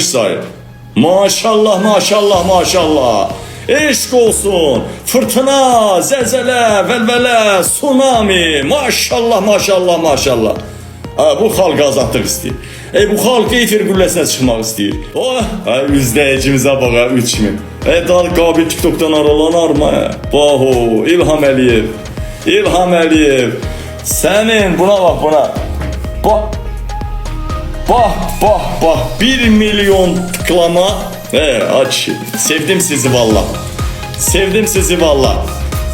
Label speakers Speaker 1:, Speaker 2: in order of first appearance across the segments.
Speaker 1: sayı. Maşallah maşallah maşallah. Eşk olsun. Fırtına, zelzele, velvele, tsunami. Maşallah maşallah maşallah. Ha, bu xalq azadlıq istəyir. E bu xalq efir qülləsinə çıxmaq istəyir. Oh, ha, izləyicimizə bax ha, 3000. E dal qabil TikTokdan aralanır mı? Baho, İlham Əliyev. İlham Əliyev. Sənin buna bax buna. Bax Bah bah bah 1 milyon tıklama. He aç. Sevdim sizi valla. Sevdim sizi valla.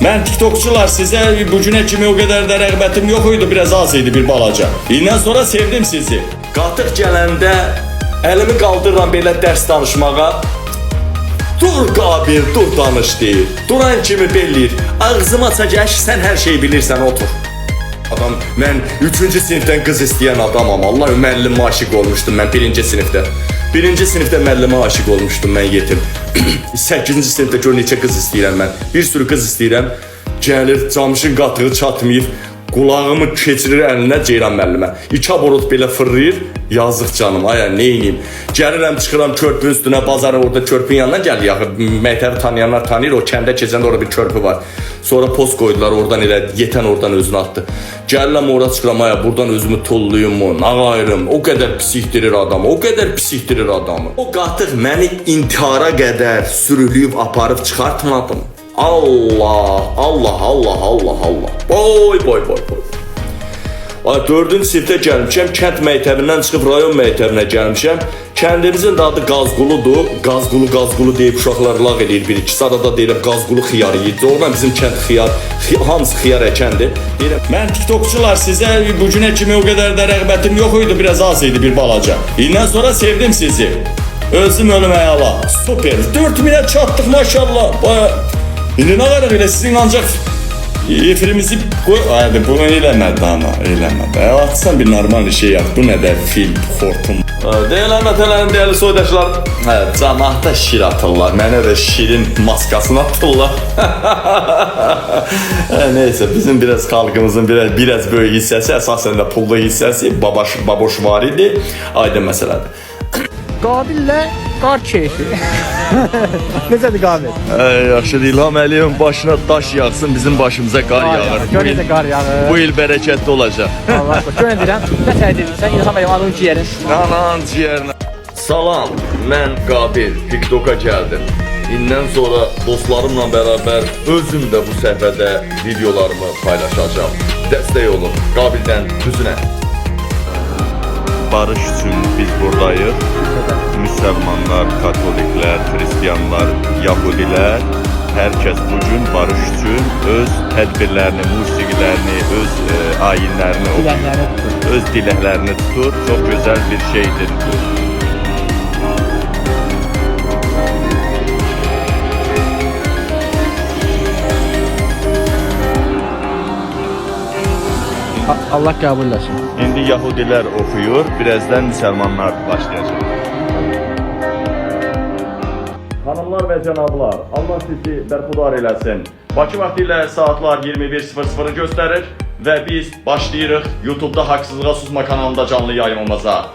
Speaker 1: Ben TikTokçular size bu kimi o kadar da rəğbətim yok idi. Biraz az idi bir balaca. İndən sonra sevdim sizi. Qatıq gələndə əlimi qaldırıram belə dərs danışmağa. Dur qabil, dur danış deyir. Duran kimi belliyir. Ağzıma çəkəş, sən hər şeyi bilirsən, otur. Adam, mən 3-cü sinifdən qız istəyən adamam. Allah müəllimə aşiq olmuşdum mən 1-ci sinifdə. 1-ci sinifdə müəllimə aşiq olmuşdum mən yetim. 8-ci sinifdə gör neçə qız istəyirəm mən. Bir sürü qız istəyirəm. Gəlir, camışın qatığı çatmayıb. Qulağımı keçirir əlinə Ceyran müəllimə. İki aborot belə fırlayır. Yazıq canım, aya neyniyim? Gəlirəm, çıxıram körpünün üstünə, bazarın orada körpünün yanından gəlir axı. Məktəbi tanıyanlar tanıyır, o kəndə keçəndə orada bir körpü var. Sonra post qoydular, oradan elə yetən oradan özünü atdı. Gəlirəm ora çıxıram, aya buradan özümü tolluyum mu? Nağayırım. O qədər pisikdirir adamı, o qədər pisikdirir adamı. O qatıq məni intihara qədər sürülüyüb aparıb çıxartmadım. Allah, Allah, Allah, Allah, Allah. Boy, boy, boy, boy. Ay 4-cü sinifdə gəlmişəm, kənd məktəbindən çıxıb rayon məktəbinə gəlmişəm. Kəndimizin də adı Qazquludur. Qazqulu, Qazqulu deyib uşaqlar lağ eləyir bir iki sarada deyirəm Qazqulu xiyar yeyir. Doğrudan bizim kənd xiyar, xi hamısı xiyar əkəndir. Deyirəm, mən TikTokçular sizə bu günə kimi o qədər də rəğbətim yox idi, biraz az idi bir balaca. İndən sonra sevdim sizi. Özüm ölüməyə ala. Super. 4000'e çattık maşallah. Baya... Qədər elə sizin ancaq Efirimizi koy... Abi bunu eləmədi ama, eləmədi. E, atsan bir normal şey yap. Bu nə də fil, xortum. Deyilən mətələrin dəyərli soydaşlar. Hə, cəmaatda şir atırlar. Mənə də şirin maskasını atırlar. Hə, neyse, bizim biraz xalqımızın biraz, biraz böyük hissəsi, əsasən də pullu hissəsi babaş, baboş var idi. Aydın məsələdir.
Speaker 2: Qabillə qar keyfi. Necədir Qabil?
Speaker 1: Ey, yaxşı İlham Əliyevin başına daş yağsın, bizim başımıza qar yağır.
Speaker 2: Gör necə qar yağır.
Speaker 1: bu il bərəkətli olacaq.
Speaker 2: Allah qoy. Gör deyirəm. Nə səhv edirsən? İlham Əliyev adını ciğərin.
Speaker 1: Anan ciğerinə. Salam, mən Qabil, TikToka gəldim. İndən sonra dostlarımla bərabər özüm də bu səhifədə videolarımı paylaşacağam. Dəstək olun. Qabildən düzünə.
Speaker 3: Barış üçün biz buradayıq. Müsəlmanlar, katoliklər, xristianlar, yahudilər hər kəs bu gün barış üçün öz tədbirlərini, musiqilərini, öz e,
Speaker 2: Bilənləri tutur.
Speaker 3: öz diləklərini tutur. Çox gözəl bir şeydir bu.
Speaker 2: Allah qəbul etsin.
Speaker 3: İndi yahudilər oxuyur, birazdan müsəlmanlar başlayacaq.
Speaker 1: Hanımlar və cənablar, Allah sizi bərxudar eləsin. Bakı vaxtı ilə saatlar 21.00-ı göstərir biz başlayırıq YouTube-da Susma kanalında canlı yayımımıza.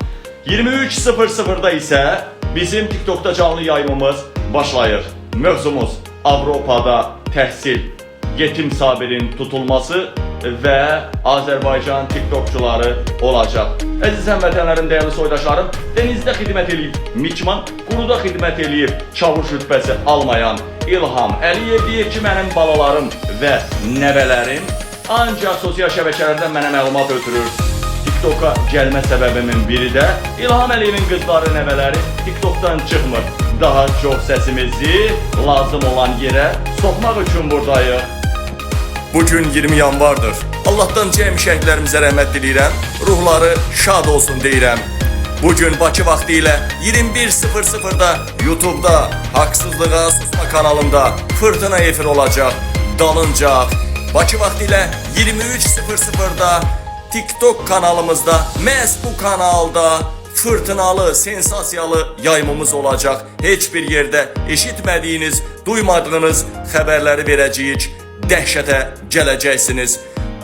Speaker 1: 23.00-da isə bizim TikTokda canlı yayımımız başlayır. Mövzumuz Avropada təhsil, yetim sabirin tutulması və Azərbaycan TikTokçuları olacaq. Əziz həmvətənlərim, dəyərli soydaşlarım, denizdə xidmət eləyib Miçman, quruda xidmət eləyib çavuş rütbəsi almayan İlham Əliyev deyir ki, mənim balalarım və nəvələrim ancaq sosial şəbəkələrdən mənə məlumat ötürür. TikToka gəlmə səbəbimin biri də İlham Əliyevin qızları, nəvələri TikTokdan çıxmır. Daha çox səsimizi lazım olan yerə soxmaq üçün buradayıq. Bugün 20 yanvardır. Allah'tan cəm şəhidlərimizə rəhmət diləyirəm. Ruhları şad olsun deyirəm. Bugün Bakı vaxtı ilə 21.00-da YouTube-da Susma kanalında Fırtına efir olacaq. Dalıncaq. Bakı vaxtı ilə 23.00-da TikTok kanalımızda məhz bu kanalda fırtınalı, sensasiyalı yayımımız olacaq. Heç bir yerdə eşitmədiyiniz, duymadığınız xəbərləri verəcəyik. Dəhşətə gələcəksiniz.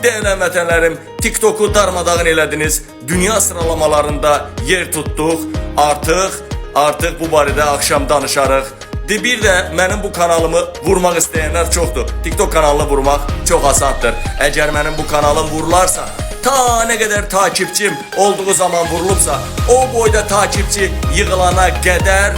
Speaker 1: Dəyərli vətənlərim, TikToku darmadağın elədiniz. Dünya sıralamalarında yer tutduq. Artıq Artıq bu barədə axşam danışarıq. De bir də mənim bu kanalımı vurmaq istəyənlər çoxdur. TikTok kanalını vurmaq çox asandır. Əgər mənim bu kanalım vurularsa, ta nə qədər takipçim olduğu zaman vurulubsa, o boyda takipçi yığılana qədər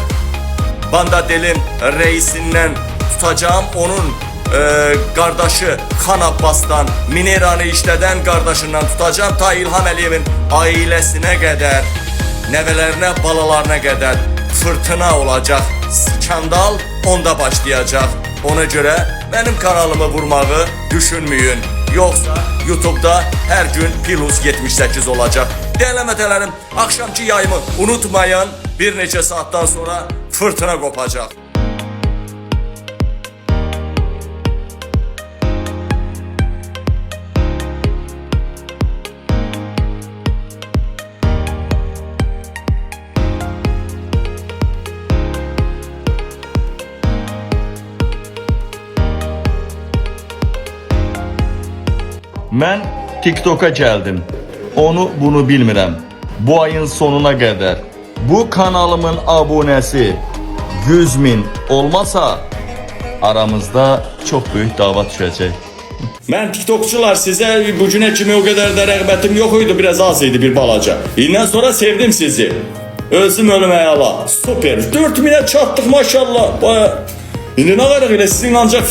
Speaker 1: Bandadelin reisindən tutacağım onun e, qardaşı Xan Abbasdan, Mineranı işlədən qardaşından tutacağım ta İlham Əliyevin ailəsinə qədər, nəvələrinə, balalarına qədər fırtına olacaq. Skandal onda başlayacaq. Ona görə mənim kanalımı vurmağı düşünməyin. Yoxsa YouTube'da hər gün Pilus 78 olacaq. Dəyərli mətələrim, axşamki yayımı unutmayın. Bir neçə saatdan sonra fırtına kopacaq.
Speaker 3: Mən TikToka gəldim. Onu bunu bilmirəm. Bu ayın sonuna qədər bu kanalımın abunəsi 100 min olmasa aramızda çox böyük dava düşəcək.
Speaker 1: Mən TikTokçular sizə bu günə kimi o qədər də rəğbətim yox idi, biraz az idi bir balaca. İndən sonra sevdim sizi. Özüm ölüm əla. Super. 4000-ə çatdıq maşallah. Baya. İndi nə qaraq elə sizin ancaq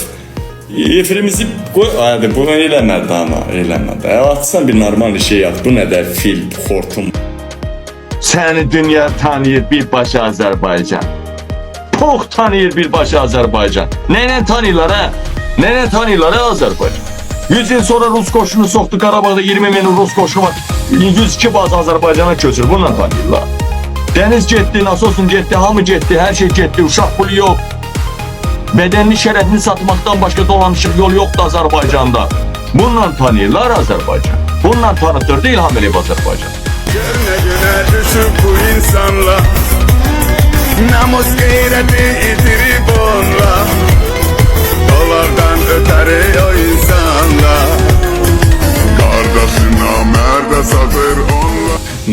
Speaker 1: efirimizi qoy. Hadi bunu eləmədi ama, eləmədi. E, atsan bir normal şey yap. Bu nə də fil, xortum.
Speaker 3: Səni dünya tanıyır birbaşa Azərbaycan. Pox tanıyır birbaşa Azərbaycan. Nəylə tanıyırlar hə? Nəylə tanıyırlar hə Azərbaycan? 100 il sonra Rus qoşunu soxdu Qarabağda 20 min Rus qoşunu var. 102 baz Azərbaycana köçür. Bununla tanıyırlar. Dəniz getdi, nasosun getdi, hamı getdi, hər şey getdi, uşaq pulu yox. Bedenini şərəfini satmaqdan başqa dolanışıq yol yoxdur Azərbaycanda. Bununla tanıyırlar Azərbaycan. Bununla tanıtırdı İlham Əliyev Azərbaycan.
Speaker 4: Yerine güne düşüp bu insanla Namus gayreti yitirip onla Dolardan öteri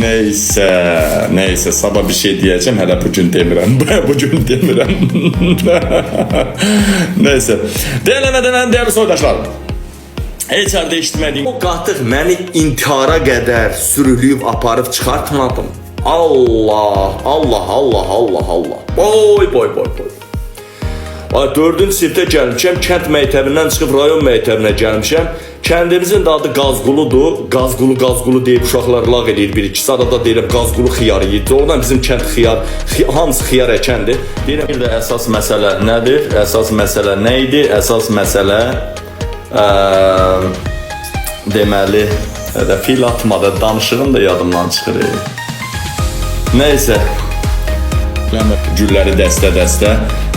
Speaker 1: Neyse, neyse sabah bir şey diyeceğim hele bugün demirəm. bugün demirəm. neyse. Değerlemeden değerli soydaşlar. Heç yerdə eşitmədiyim. O qatıq məni intihara qədər sürükləyib aparıb çıxartmadım. Allah, Allah, Allah, Allah, Allah. Boy, boy, boy, boy. Ay 4-cü sinifdə gəlmişəm, kənd məktəbindən çıxıb rayon məktəbinə gəlmişəm. Kəndimizin də adı Qazquludur. Qazqulu, Qazqulu deyib uşaqlar lağ eləyir bir iki arada deyirəm Qazqulu xiyar yeyir. Oradan bizim kənd xiyar, xi hamısı xiyar əkəndir. Deyirəm bir də əsas məsələ nədir? Əsas məsələ nə idi? Əsas məsələ ə, deməli də fil atmadı, danışığım da yadımdan çıxır. Nəysə. Gülləri dəstə-dəstə.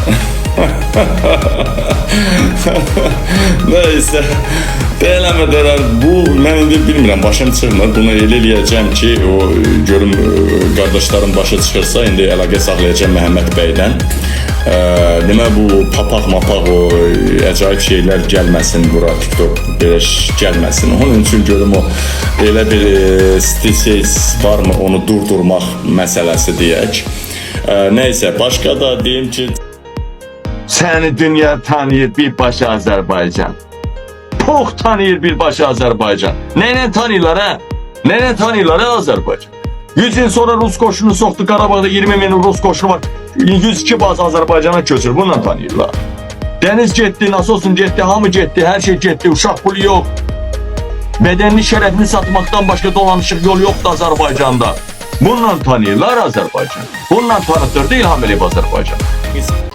Speaker 1: Neyse. Beğenemediler. Bu ben indi bilmirəm, başım çıxmır. Bunu elə eləyəcəm ki, o görüm e, qardaşlarım başı çıxırsa indi əlaqə saxlayacağam Məhəmməd bəydən. Ə, demə bu papaq mapaq o əcaib şeylər gəlməsin bura TikTok belə gəlməsin. Onun üçün görüm o elə bir e, stil varmı onu durdurmaq məsələsi deyək. Ə, nəysə, başqa da deyim ki,
Speaker 3: Səni dünya tanıyır birbaşa Azərbaycan. Pox tanıyır birbaşa Azərbaycan. Nəylə tanıyırlar hə? Nəylə tanıyırlar hə Azərbaycan? 100 il sonra Rus qoşunu soxdu Qarabağda 20 min Rus qoşunu var. 102 baz Azərbaycana köçür. Bununla tanıyırlar. Dəniz getdi, nasosun getdi, hamı getdi, hər şey getdi, uşaq pulu yox. Bedenini şərəfini satmaqdan başqa dolanışıq yol yoxdur Azərbaycanda. Bununla tanıyırlar Azərbaycan. Bununla tanıtırdı İlham Əliyev Azərbaycan.